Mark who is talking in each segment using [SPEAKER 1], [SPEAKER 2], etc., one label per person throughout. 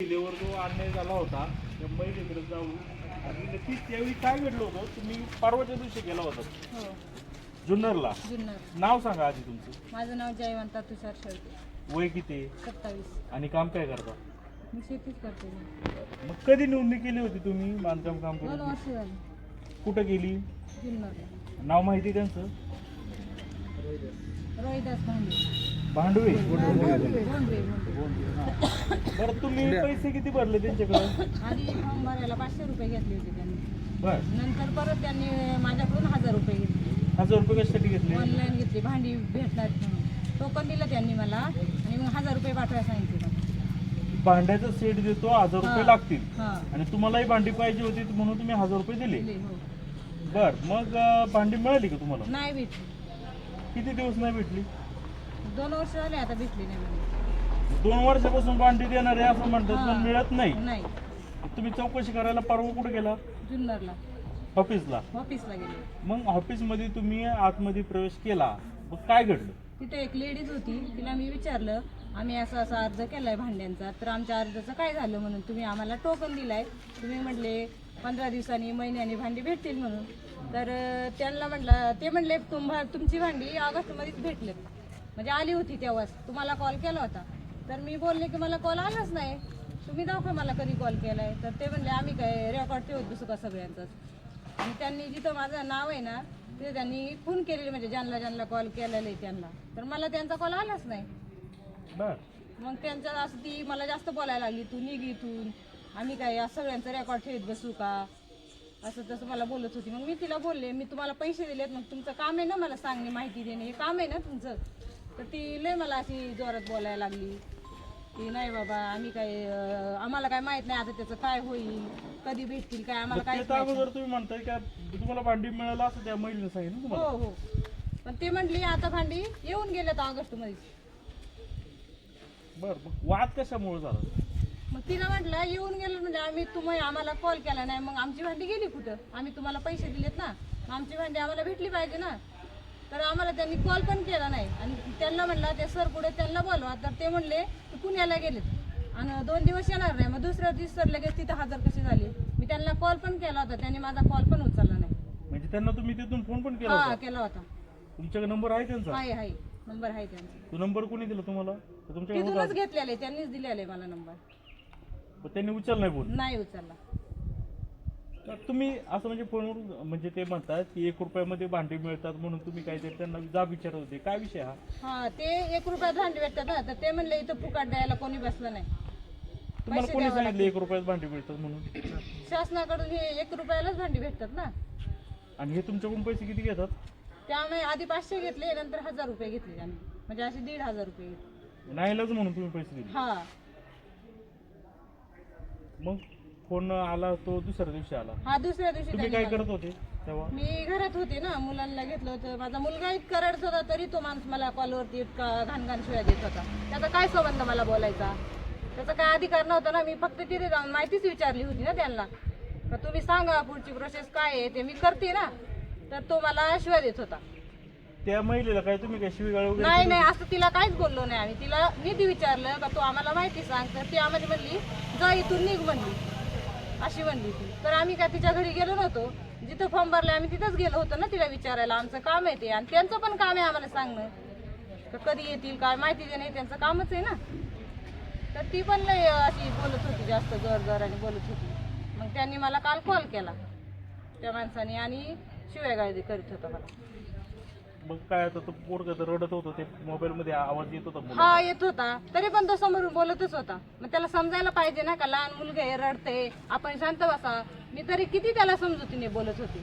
[SPEAKER 1] महिलेवर जो अन्याय झाला होता त्या महिलेकडे जाऊन आणि नक्की त्यावेळी काय घडलं होतं तुम्ही परवाच्या दिवशी गेला होता.
[SPEAKER 2] हो.
[SPEAKER 1] जुन्नरला.
[SPEAKER 2] जुन्नर.
[SPEAKER 1] नाव सांगा आधी तुमचं.
[SPEAKER 2] माझं नाव जयवंता तुषार शेळके.
[SPEAKER 1] वय किती?
[SPEAKER 2] सत्तावीस.
[SPEAKER 1] आणि काम काय करता?
[SPEAKER 2] मी शेतीच करते मी.
[SPEAKER 1] मग कधी नोंदणी केली होती तुम्ही बांधकाम काम
[SPEAKER 2] दोन
[SPEAKER 1] करून
[SPEAKER 2] वर्ष झाली.
[SPEAKER 1] कुठं गेली?
[SPEAKER 2] जुन्नरला
[SPEAKER 1] नाव माहिती त्यांचं?
[SPEAKER 2] रोहिदास भांडे
[SPEAKER 1] भांडवे
[SPEAKER 2] भोंडवे भोंडवे.
[SPEAKER 1] बरं तुम्ही पैसे किती भरले त्यांच्याकडे?
[SPEAKER 2] आधी फॉर्म भरायला पाचशे रुपये घेतले होते त्यांनी.
[SPEAKER 1] बर.
[SPEAKER 2] नंतर परत त्यांनी माझ्याकडून हजार रुपये घेतले.
[SPEAKER 1] हजार रुपये कशासाठी घेतले?
[SPEAKER 2] ऑनलाईन घेतली भांडी भेटणार म्हणून. टोकन दिलं त्यांनी मला आणि मग हजार रुपये पाठवायला सांगितले.
[SPEAKER 1] भांड्याचा सेट देतो हजार रुपये
[SPEAKER 2] हा.
[SPEAKER 1] लागतील.
[SPEAKER 2] हा.
[SPEAKER 1] आणि तुम्हालाही भांडी पाहिजे होती म्हणून तुम्ही हजार रुपये दिले.
[SPEAKER 2] दिले हो.
[SPEAKER 1] बर मग अं, भांडी मिळाली का तुम्हाला?
[SPEAKER 2] नाही भेटली.
[SPEAKER 1] किती दिवस नाही भेटली?
[SPEAKER 2] दोन वर्ष झाले आता भेटली नाही मला
[SPEAKER 1] दोन वर्षापासून भांडी देणार आहे असं म्हणतात पण. मिळत नाही.
[SPEAKER 2] नाही.
[SPEAKER 1] तुम्ही चौकशी करायला परवा कुठे गेला?
[SPEAKER 2] जुन्नरला.
[SPEAKER 1] ऑफिसला.
[SPEAKER 2] ऑफिसला गेले.
[SPEAKER 1] मग ऑफिसमध्ये तुम्ही आतमध्ये प्रवेश केला. मग काय घडलं?
[SPEAKER 2] तिथे एक लेडीज होती तिला मी विचारलं आम्ही असा असा अर्ज केलाय भांड्यांचा तर आमच्या अर्जाचं काय झालं म्हणून? तुम्ही आम्हाला टोकन दिलाय. तुम्ही म्हटले पंधरा दिवसांनी महिन्यानी भांडी भेटतील म्हणून. तर अं, त्यांना म्हटलं ते म्हणले तुम्हा तुमची भांडी ऑगस्टमध्येच भेटले म्हणजे आली होती तेव्हाच. तुम्हाला कॉल केला होता. तर मी बोलले की मला कॉल आलाच नाही. तुम्ही दाखवा मला कधी कॉल केलाय. तर ते म्हणले आम्ही काय रेकॉर्ड ठेवत बसू का सगळ्यांचाच? आणि त्यांनी जिथं माझं नाव आहे ना ते त्यांनी खून केलेले म्हणजे ज्यांना ज्यांना कॉल केलेला आहे त्यांना. तर मला त्यांचा कॉल आलाच नाही.
[SPEAKER 1] बर.
[SPEAKER 2] मग त्यांच्या असं ती मला जास्त बोलायला लागली तू निघ इथून. आम्ही काय या सगळ्यांचं रेकॉर्ड ठेवत बसू का? असं तसं मला बोलत होती. मग मी तिला बोलले मी तुम्हाला पैसे दिलेत मग तुमचं काम आहे ना मला सांगणे माहिती देणे हे काम आहे ना तुमचं? तर ती लय मला अशी जोरात बोलायला लागली. की नाही बाबा आम्ही काय अं, आम्हाला काय माहीत नाही आता त्याचं काय होईल कधी भेटतील काय आम्हाला काय
[SPEAKER 1] अगोदर तुम्ही म्हणताय का तुम्हाला भांडी मिळालं असं त्या महिलेने सांगितलं ना
[SPEAKER 2] हो
[SPEAKER 1] तुम्हाला
[SPEAKER 2] हो. पण ते म्हणली आता भांडी येऊन गेल्यात ऑगस्टमध्ये
[SPEAKER 1] बर मग वाद कशामुळे झाला?
[SPEAKER 2] मग तिला म्हटलं येऊन गेलं म्हणजे आम्ही तुम्ही आम्हाला कॉल केला नाही मग आमची भांडी गेली कुठं? आम्ही तुम्हाला पैसे दिलेत ना मग आमची भांडी आम्हाला भेटली पाहिजे ना. तर आम्हाला त्यांनी कॉल पण केला नाही. आणि त्यांना म्हणलं ते सर पुढे त्यांना बोलवा. तर ते म्हणले ते पुण्याला गेलेत. आणि दोन दिवस येणार नाही. मग दुसऱ्या दिवस सर लगेच तिथं हजर कशी झाली? मी त्यांना कॉल पण केला होता. त्यांनी माझा कॉल पण उचलला नाही.
[SPEAKER 1] म्हणजे त्यांना तुम्ही तिथून फोन पण केला
[SPEAKER 2] हा
[SPEAKER 1] होता?
[SPEAKER 2] केला होता.
[SPEAKER 1] तुमच्याकडे नंबर आहे त्यांचा?
[SPEAKER 2] आहे आहे. नंबर आहे त्यांचा.
[SPEAKER 1] तो नंबर कोणी दिला तुम्हाला? तर तुमच्याकडे होता
[SPEAKER 2] तिथूनच घेतलेले त्यांनीच दिलेले मला नंबर
[SPEAKER 1] पण त्यांनी उचल नाही फोन
[SPEAKER 2] नाही उचलला.
[SPEAKER 1] तर तुम्ही असं म्हणजे फोनवर म्हणजे ते म्हणतात की एक रुपयामध्ये भांडी मिळतात म्हणून तुम्ही काहीतरी त्यांना जाब विचारत होते. काय विषय हा?
[SPEAKER 2] हा ते एक रुपयात भांडी भेटतात ना तर ते म्हणले इथं फुकाट द्यायला कोणी बसलं नाही.
[SPEAKER 1] तुम्हाला
[SPEAKER 2] पैसे
[SPEAKER 1] कोणी
[SPEAKER 2] द्यावं
[SPEAKER 1] सांगितलं एक रुपयात भांडी मिळतात म्हणून?
[SPEAKER 2] शासनाकडून हे एक रुपयालाच भांडी भेटतात ना.
[SPEAKER 1] आणि हे तुमच्याकडून पैसे किती घेतात?
[SPEAKER 2] त्यामुळे आधी पाचशे घेतले नंतर हजार रुपये घेतले त्यांनी. म्हणजे असे दीड हजार रुपये घेतले.
[SPEAKER 1] नाहीलाच म्हणून तुम्ही पैसे दिले.
[SPEAKER 2] हा.
[SPEAKER 1] मग? फोन आला तो दुसऱ्या दिवशी आला.
[SPEAKER 2] हा दुसऱ्या दिवशी
[SPEAKER 1] तुम्ही
[SPEAKER 2] त्यांनी
[SPEAKER 1] काय करत होते तेव्हा?
[SPEAKER 2] मी घरात होते ना मुलांना घेतलं होतं. माझा मुलगा इतका रडत होता तरी तो माणूस मला कॉलवरती इतका घाण घाण शिवाय देत होता. त्याचा काय संबंध मला बोलायचा? त्याचा काय अधिकार नव्हता ना मी फक्त तिथे जाऊन माहितीच विचारली होती ना त्यांना. का तुम्ही सांगा पुढची प्रोसेस काय आहे ते मी करते ना. तर तो मला शिवाय देत होता.
[SPEAKER 1] त्या महिलेला काय तुम्ही काय शिवीगाळ वगैरे
[SPEAKER 2] नाही नाही असं तिला काहीच बोललो नाही आम्ही. तिला नीट विचारलं का तू आम्हाला माहिती सांग. तर ती आम्हाला म्हणली जा इथून निघ म्हणली. अशी म्हणली ती. तर आम्ही काय तिच्या घरी गेलो नव्हतो. जिथं फॉर्म भरला आम्ही तिथंच गेलो होतो ना तिला विचारायला. आमचं काम आहे ते. आणि त्यांचं पण काम आहे आम्हाला सांगणं. कधी येतील काय माहिती देणे त्यांचं कामच आहे ना. तर ती पण लय अशी बोलत होती जास्त जोर आणि बोलत होती. मग त्यांनी मला काल कॉल केला. त्या माणसाने आणि शिवाय करीत होता मला.
[SPEAKER 1] मग काय आता तो पोरग तर रडत होतो ते मोबाईल मध्ये आवाज येत होता मुलाचा.
[SPEAKER 2] हा येत होता. तरी पण तो समोरून बोलतच होता. मग त्याला समजायला पाहिजे ना का लहान मुलगा आहे रडते आपण शांत बसा. मी तरी किती त्याला समजुतीने बोलत होती.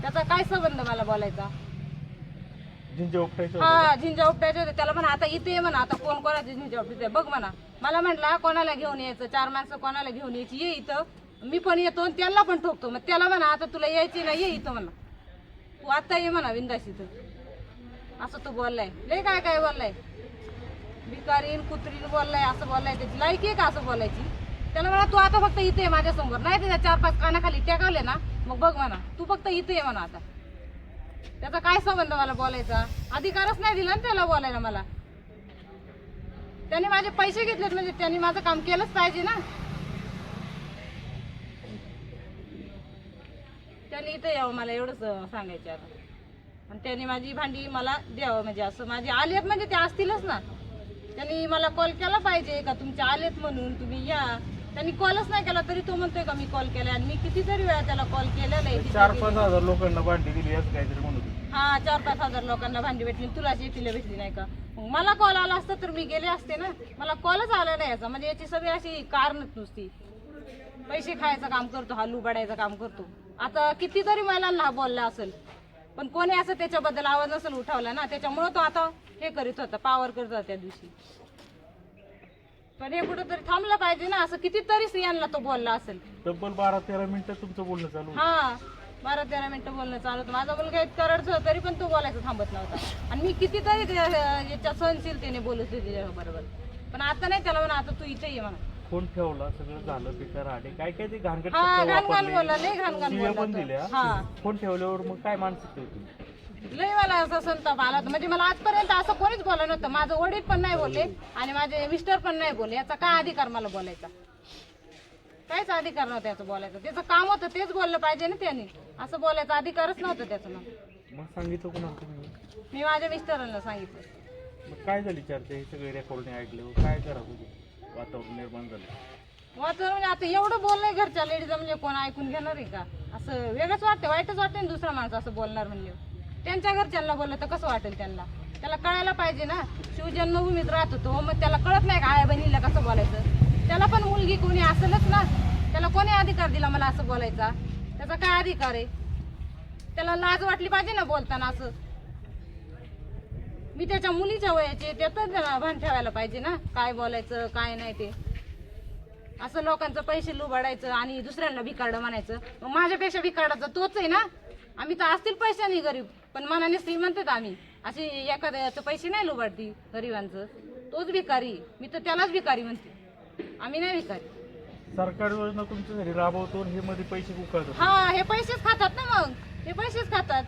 [SPEAKER 2] त्याचा काय संबंध मला बोलायचा?
[SPEAKER 1] जिंजे उपटायचं होतं.
[SPEAKER 2] हा झिंजा उपटायचे होते. त्याला म्हणा आता इथे ये म्हणा आता कोण कोणाचे झिंजा उपटायचे बघ म्हणा. मला म्हटला कोणाला घेऊन यायचं? चार माणसं कोणाला घेऊन यायची? ये इथं. मी पण येतो आणि त्याला पण ठोकतो. मग त्याला म्हणा आता तुला यायची ना ये इथं म्हणा. तू आता ये म्हणा विंदास इथं. असं तो बोललाय. लय काय काय बोललाय? भिकारीन कुत्रीन बोललाय असं बोललाय त्याची. लायकी आहे का असं बोलायची? त्याला म्हणा तू आता फक्त इथे आहे माझ्यासमोर नाही त्याच्या चार पाच कानाखाली टेकावले ना मग बघ म्हणा. तू फक्त इथे ये म्हणा आता. त्याचा काय संबंध मला बोलायचा? अधिकारच नाही दिला ना त्याला बोलायला मला. त्याने माझे पैसे घेतलेत म्हणजे त्यांनी माझं काम केलंच पाहिजे ना. त्यांनी इथं यावं मला एवढंच सांगायचं आता. आणि त्यांनी माझी भांडी मला द्यावं म्हणजे असं माझी आलेत म्हणजे ते असतीलच ना. त्यांनी मला कॉल केला पाहिजे का तुमचे आलेत म्हणून तुम्ही या. त्यांनी कॉलच नाही केला तरी तो म्हणतोय का मी कॉल केला आणि मी कितीतरी वेळा त्याला कॉल केलेला आहे
[SPEAKER 1] चार. पाच हजार लोकांना भांडी दिली असं काहीतरी म्हणत होते.
[SPEAKER 2] हा चार पाच हजार लोकांना भांडी भेटली तुलाच एकटीला भेटली नाही का? मग मला कॉल आला असता तर मी गेले असते ना. मला कॉलच आला नाही याचा. म्हणजे याची सगळी अशी कारणच नुसती. पैसे खायचं काम करतो हा लुबाडायचं काम करतो. आता कितीतरी महिलांना हा बोलला असेल. पण कोणी असं त्याच्याबद्दल आवाज नसेल उठवला ना त्याच्यामुळं तो आता हे करीत होता पावर करत होता त्या दिवशी. पण हे कुठंतरी थांबलं पाहिजे ना असं कितीतरी स्त्रियांना तो बोलला असेल.
[SPEAKER 1] तब्बल बारा तेरा मिनिटं तुमचं बोलणं चालू होतं.
[SPEAKER 2] हा बारा तेरा मिनिटं बोलणं चालू होतं. माझा मुलगा इतका रडत होता तरी पण तो बोलायचं थांबत नव्हता. आणि मी कितीतरी त्या- याच्या सहनशीलतेने बोलत होते त्याच्याबरोबर. पण आता नाही त्याला म्हणा आता तू इथे ये म्हणा.
[SPEAKER 1] फोन ठेवला? सगळं झालं पिकार आले काय काय ते घाणगट
[SPEAKER 2] हा
[SPEAKER 1] शब्द
[SPEAKER 2] घाण घाण
[SPEAKER 1] वापरले.
[SPEAKER 2] बोलला लय घाण घाण
[SPEAKER 1] शिव्या
[SPEAKER 2] बोलला
[SPEAKER 1] पण
[SPEAKER 2] तो.
[SPEAKER 1] दिल्या.
[SPEAKER 2] हा.
[SPEAKER 1] फोन ठेवल्यावर मग काय मानसिकता होती
[SPEAKER 2] लय मला असं संताप आला होता. म्हणजे मला आजपर्यंत असं कोणीच बोललं नव्हतं. माझं वडील पण नाही बोलले आणि माझे मिस्टर पण नाही बोलले. याचा काय अधिकार मला बोलायचा? काहीच अधिकार नव्हता याचं बोलायचं. त्याचं काम होतं तेच बोललं पाहिजे ना त्यांनी. असं बोलायचा अधिकारच नव्हता त्याचं मग
[SPEAKER 1] मग सांगितलं कोणाला तुम्ही?
[SPEAKER 2] मी माझ्या मिस्टरांना सांगितलं.
[SPEAKER 1] मग काय झाली चर्चा? हे सगळे रेकॉर्डिंग ऐकले काय करा वातावरण निर्माण झालं.
[SPEAKER 2] वातावरण म्हणजे आता एवढं बोलणं घरच्या लेडीज म्हणजे कोण ऐकून घेणार आहे का? असं वेगळंच वाटतं वाईटच वाटतं ना दुसरा माणूस असं बोलणार म्हणजे. त्यांच्या घरच्यांना बोललं तर कसं वाटेल त्यांना? त्याला कळायला पाहिजे ना. शिवजन्मभूमीत राहत होतो मग त्याला कळत नाही का आया बहिणीला कसं बोलायचं? त्याला पण मुलगी कोणी असेलच ना. त्याला कोणी अधिकार दिला मला असं बोलायचा? त्याचा काय अधिकार आहे? त्याला लाज वाटली पाहिजे ना बोलताना असं. मी त्याच्या मुलीच्या वयाचे त्यातच भान ठेवायला पाहिजे ना. काय बोलायचं काय नाही ते. असं लोकांचं पैसे लुबाडायचं आणि दुसऱ्यांना भिकारडं म्हणायचं. मग माझ्यापेक्षा भिकारडाचा तोच आहे ना. आम्ही तर असतील पैशाने गरीब पण मनाने श्रीमंत आहेत आम्ही. अशी एखाद्याचं पैसे नाही लुबाडती गरिबांचं. तोच भिकारी. मी तर त्यालाच भिकारी म्हणते. आम्ही नाही भिकारी.
[SPEAKER 1] सरकार योजना तुमच्यासाठी राबवतो आणि हे मध्ये पैसे उकळतात.
[SPEAKER 2] हा हे पैसेच खातात ना मग. हे पैसेच खातात.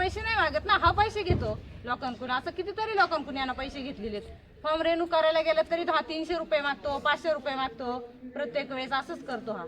[SPEAKER 2] पैसे नाही मागत ना हा पैसे घेतो लोकांकडून. असं कितीतरी लोकांकडून यांना पैसे घेतलेले फॉर्म रेन्यू करायला गेलं तरी हा तीनशे रुपये मागतो पाचशे रुपये मागतो प्रत्येक वेळेस असंच करतो हा.